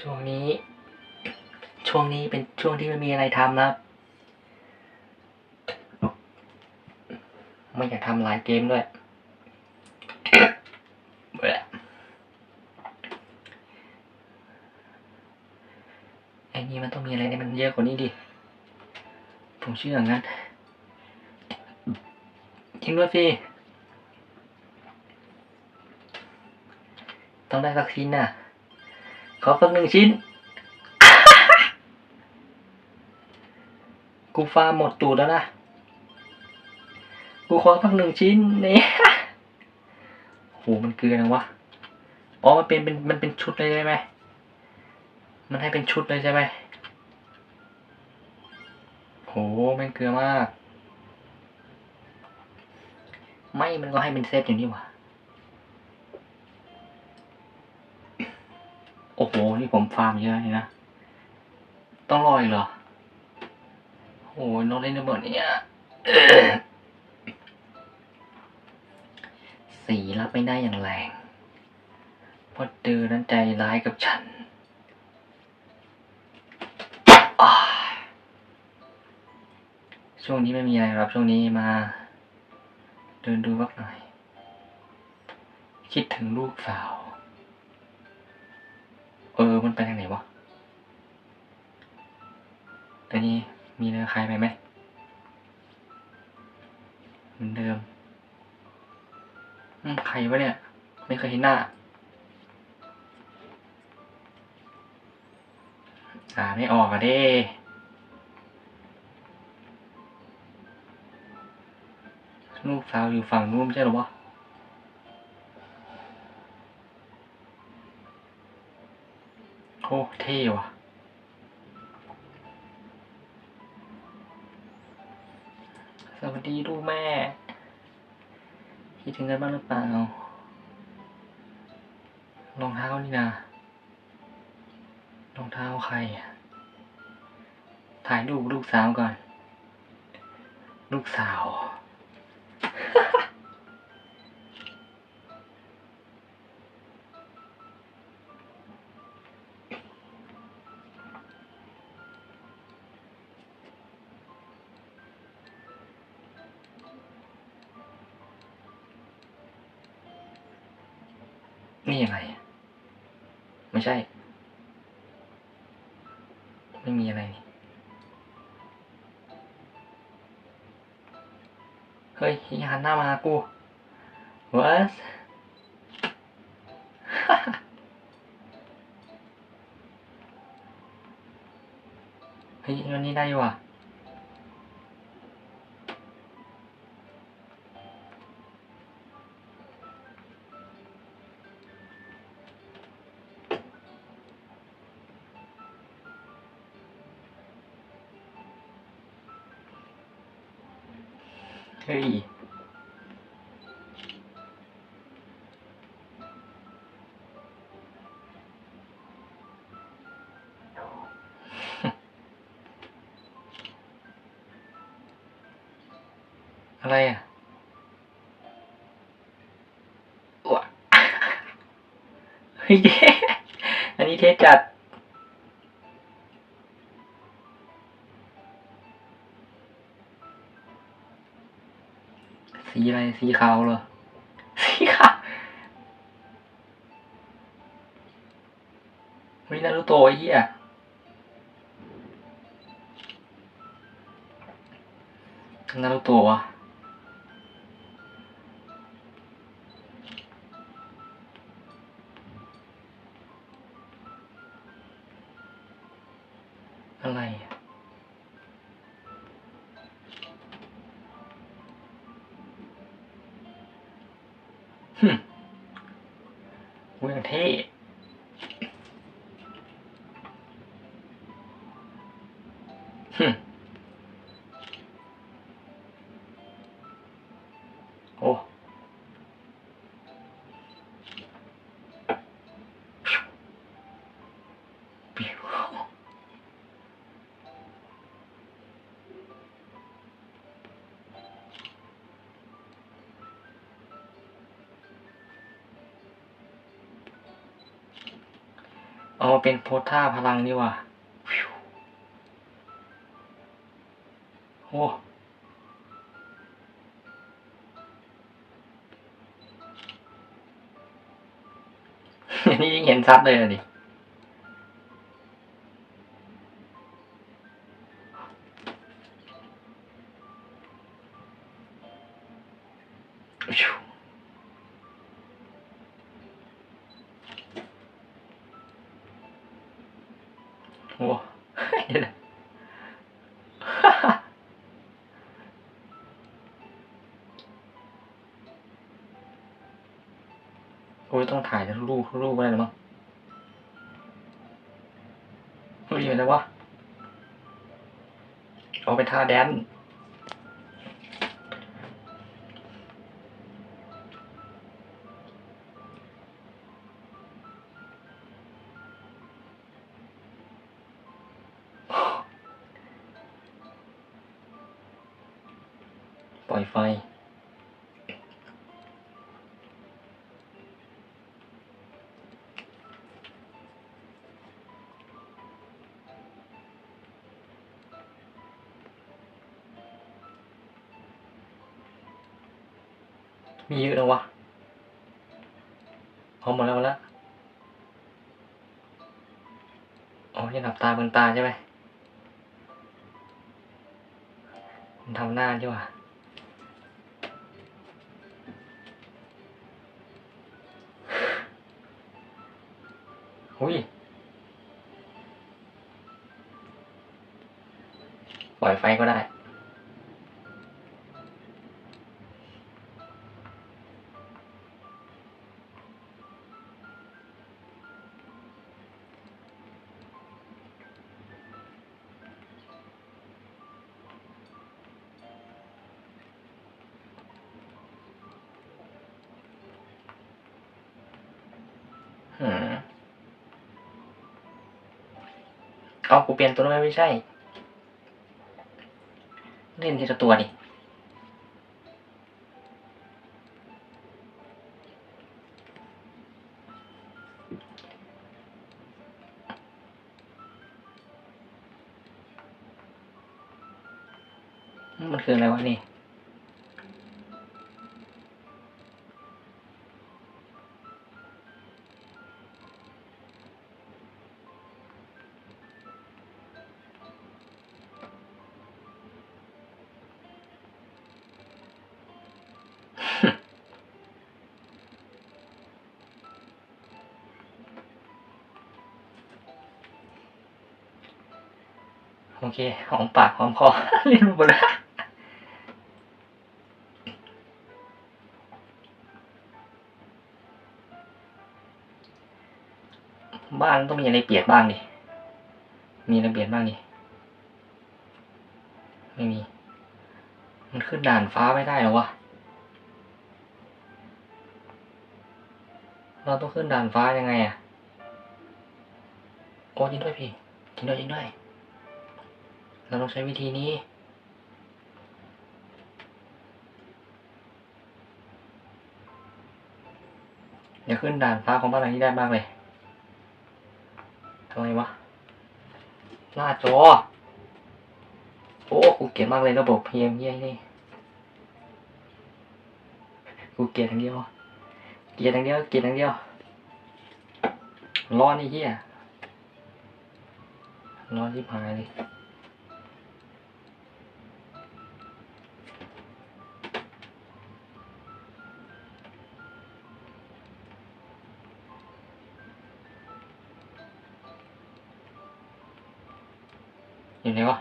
ช่วงนี้ ช่วงนี้เป็นช่วงที่ไม่มีอะไรทำนะครับ ไม่อยากทำหลายเกมด้วยไอ้นี่มันต้องมีอะไรที่มันเยอะกว่านี้ดิ ผมเชื่ออย่างนั้นจริงด้วยพี่ต้องได้สักชิ้นน่ะ ขอสักหนึ่งชิ้น กูฟาหมดตูดแล้วนะ กูขอสักหนึ่งชิ้นนี่โหมันเกลือนะวะ อ๋อ มันเป็นเป็นมันเป็นชุดเลยใช่ไหม มันให้เป็นชุดเลยใช่ไหมโหมันเกลือมาก ไม่มันก็ให้เป็นเซตอย่างนี้วะ โอ้โห นี่ผมฟาร์มเยอะเลยนะ ต้องรออีกเหรอ โอ้ยน้องเล่นระเบิดเนี่ยสีรับไม่ได้อย่างแรงเพราะเธอนั้นใจร้ายกับฉันช่วงนี้ไม่มีอะไรครับ ช่วงนี้มา เดินดูวักหน่อย คิดถึงลูกสาว เออ มันไปทางไหนวะแต่นี่มีเนื้อใครไปไหมเหมือนเดิมอืมใครวะเนี่ย ไม่เคยเห็นหน้า อ่าไม่ออกอะเด้ลูกสาวอยู่ฝั่งนู้นไม่ใช่หรอวะ เท่ว่ะ สวัสดีลูกแม่ คิดถึงกันบ้างหรือเปล่า รองเท้านี่นะ รองเท้าใครอะถ่ายรูปลูกสาวก่อน ลูกสาว นี่อะไรไม่ใช่ ไม่มีอะไรนี่เฮ้ยย่าหันหน้ามาหากู what เฮ้ยวันนี้ได้ว่ะ เฮ้ยอะไรอะวะเฮ้ยอันนี้เทสจัด อะไรสีขาวเหรอสีขาวเฮ้ยนารูโตะไอ้เหี้ยนารูโตะวะ ฮึมเมือ เอามาเป็นโพสท่าพลังดีกว่าโอ้นี่ยิ่งเห็นชัดเลยอะดิ โอ้เดี๋ยวนะโอ้ยต้องถ่ายทุกรูปทุกรูปไว้เลยมั้งเฮ้ยอะไรวะเอาไปท่าแดน ปล่อยไฟ มีเยอะนะวะเอาหมดแล้วล้วอ๋อยังหลับตาเบินตาใช่ไหมมันทำหน้าใช่ป่ะ ยปล่อยไฟก็ได้หื เอากูเปลี่ยนตัวแล้วไม่ใช่ เล่นทีละตัวดิมันคืออะไรวะนี่ อเคหอมปากหอมคอเรียนหมดแล้วบ้านต้องมีอะไรเปลี่ยนบ้างดิ มีอะไรเปลี่ยนบ้างดิ ไม่มี มันขึ้นด่านฟ้าไม่ได้หรอวะ เราต้องขึ้นด่านฟ้ายังไงอะโอ้จริงด้วยพี่จริงด้วยจริงด้วย เราต้องใช้วิธีนี้ อย่าขึ้นด่านฟ้าของบ้านหลังนี้ได้มากเลยทำไมวะ หน้าจอ โอ้กูเกลียดมากเลยระบบพีเอ็มเยี่ยนี่กูเกลียดอย่างเดียว เกลียดอย่างเดียว เกลียดอย่างเดียว ร้อนไอ้เหี้ยร้อนที่พายเลย ยู่ไหนวะ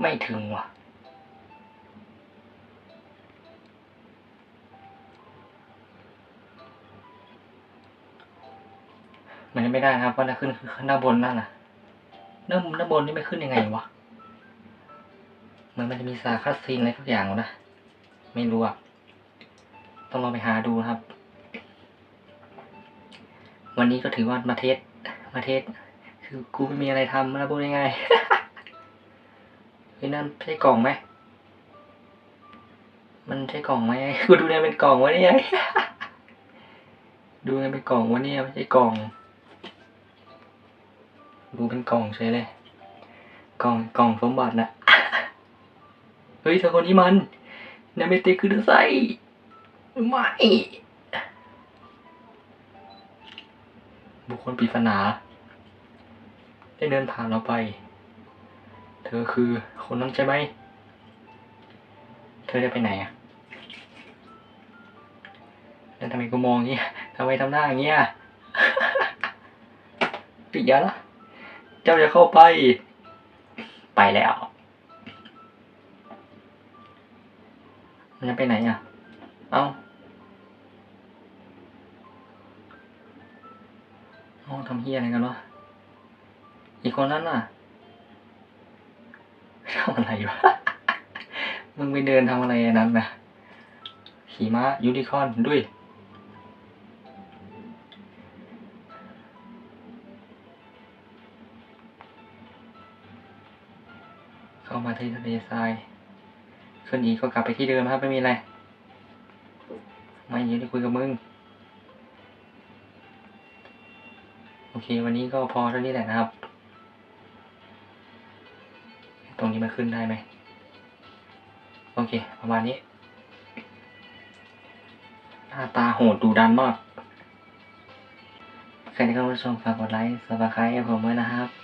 ไม่ถึงว่ะมันไม่ได้นะครับว่าจะขึ้นขึ้นด้าบนนั่นน่ะด้านด้าบนนี่ไม่ขึ้นยังไงวะ มือนมันจะมีซาคัสซีนอะไรทุกอย่างนะ ไม่รู้อะ ต้องลองไปหาดูนะครับ วันนี้ก็ถือว่ามาเทส มาเทส คือกูไม่มีอะไรทำนะพูดง่ายๆเฮ้ยนั่นใช่กล่องไหม มันใช่กล่องไหมกูดูเนี่ยเป็นกล่องวะเนี่ยดูเนี่ยเป็นกล่องวะเนี่ยไม่ใช่กล่อง ดูเป็นกล่องใช่เลย กล่องกล่องสมบัตินะ เฮ้ยเธอคนนี้มันนาเมเตคือไซไม่บุคคลปริศนาได้เดินผ่านเราไป เธอคือคนนั้นใช่ไหม เธอจะไปไหนอะแล้วทำไมกูมองอย่างเงี้ยทำไมทำหน้าอย่างเงี้ยปิดยาละ เจ้าจะเข้าไป ไปแล้ว จะไปไหนอะ เอ้าเอ้าทำเฮียอะไรกันวะ อีกคนนั้นน่ะทำอะไรวะ มึงไปเดินทำอะไรนั้นนะขี่ม้ายูนิคอนด้วยเข้ามาที่ทะเลทราย ขึ้นอีกก็กลับไปที่เดิมครับไม่มีอะไรไม่ยืนได้คุยกับมึงโอเค วันนี้ก็พอเท่านี้แหละนะครับ ตรงนี้มันขึ้นได้ไหมโอเค ประมาณนี้หน้าตาโหดดูดันมาก ใครที่เข้ามาชมฝากกดไลค์ s ับสไครต์ให้ผมด้วยนะครับ